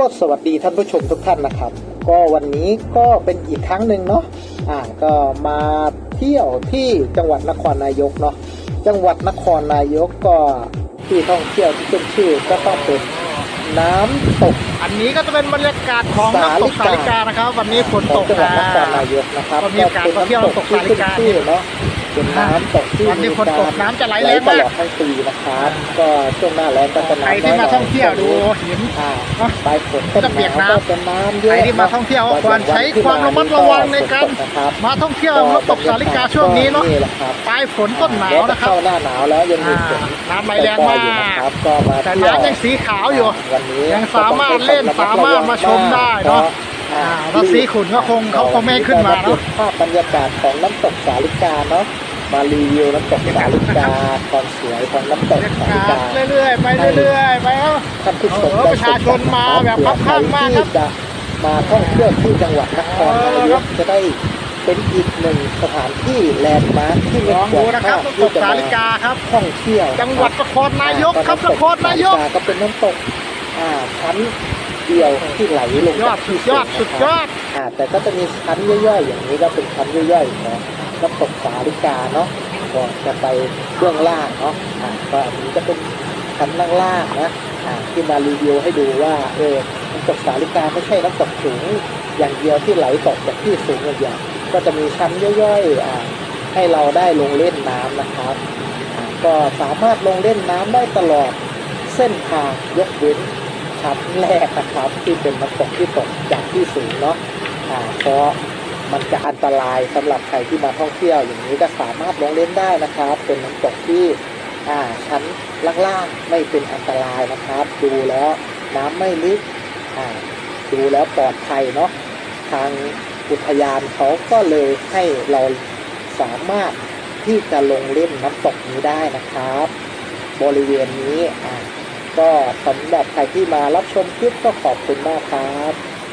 ก็สวัสดีท่านผู้ชมทุกท่านนะครับ ก็วันนี้ก็เป็นอีกครั้งหนึ่งเนาะอ่าก็มาเที่ยวที่จังหวัดนครนายกเนาะจังหวัดนครนายกก็ที่ท่องเที่ยวที่ขึ้นชื่อก็ต้องเป็นน้ำตก อันนี้ก็จะเป็นบรรยากาศของน้ำตกสาลิกานะครับ วันนี้ฝนขตองกจังหวัดนอ่าครนายกนะครับก็มีโอกาสมาเที่ยวน้ำตกสาลิกาที่ขึ้นชื่อเนาะ เป็นน้ำตกที่วันนี้ฝนตกน้ำจะไหลแรงตมากลอดทั้งปีนะครับก็ช่วงหน้าแล้งก็จะใครน้ำที่มาน้ยท่องเที่ยวดูหินอ่าเนาะปลายฝนต้นจะเปียกหนาวน้ำก็จะน้ำเยอะใครที่มาท่องเที่ยวก็ควรใช้ความระมัดระวังในการนะครับมาท่องเที่ยวน้ำตกสาลิกาช่วงนี้เนาะแหละครับปลายฝนต้นหนาวนะครับเข้าหน้าหนาวแล้วยังมีฝนอ่าน้ำไหลแรงมากอยู่นะครับก็มาแต่เที่ยวน้ำยังสีขาวอยู่วันนี้ยังสามารถเล่นสามารถมาชมได้เนาะ อ่าอ่าถ้าสีขุ่นก็คงเขาคงไม่ให้ขึ้นมาเนอะภาพบรรยากาศของน้ำตกสาลิกาเนาะมารีวิวน้ำตกสาลิกาความสวยของน้ำตกสาลิกาเรื่อยๆไปเรื่อยๆไปครับท่านผู้ชมเออประชาชนมาแบบคับข้างมากครับที่จะมาท่องเที่ยวที่จังหวัดนครนายกจะได้เป็นอีกหนึ่งสถานที่แลนด์มาร์คที่ลไม่องควดูรนะพครัลาบดน้ำตที่กจะสามาลิกาครับท่องเที่ยว จังหวัดนครนายกครับนครนายกก็เป็นน้ำตกอ่าชั้น เดียวที่ไหลลงยอดสุดยอดสุดยอดอ่าแต่ก็จะมีชั้นย่อยๆ อย่างนี้ก็เป็นชั้นย่อยๆของน้ำตกสาลิกาเนาะก็จะไปเบื้องล่างเนาะอ่าก็อันนี้จะเป็นชั้นล่างๆนะอ่าที่มารีวิวให้ดูว่าเออน้ำตกสาลิกาไม่ใช่น้ำตกสูงอย่างเดียวที่ไหลตกจากที่สูงอย่างเดียวก็จะมีชั้นย่อยๆอ่าให้เราได้ลงเล่นน้ำนะครับอ่าก็สามารถลงเล่นน้ำได้ตลอดเส้นทางยกเว้น ชั้นแรกนะครับ ที่เป็นน้ำตกที่ตกจากที่สูงเนาะอ่าเพราะมันจะอันตรายสำหรับใครที่มาท่องเที่ยวอย่างนี้ก็สามารถลงเล่นได้นะครับ เป็นน้ำตกที่อ่าชั้นล่างๆไม่เป็นอันตรายนะครับ ดูแล้วน้ำไม่ลึกอ่าดูแล้วปลอดภัยเนาะทางอุทยานเขาก็เลยให้เราสามารถที่จะลงเล่นน้ำตกนี้ได้นะครับ บริเวณนี้อ่า ก็สำหรับใครที่มารับชมคลิปก็ขอบคุณมากครับ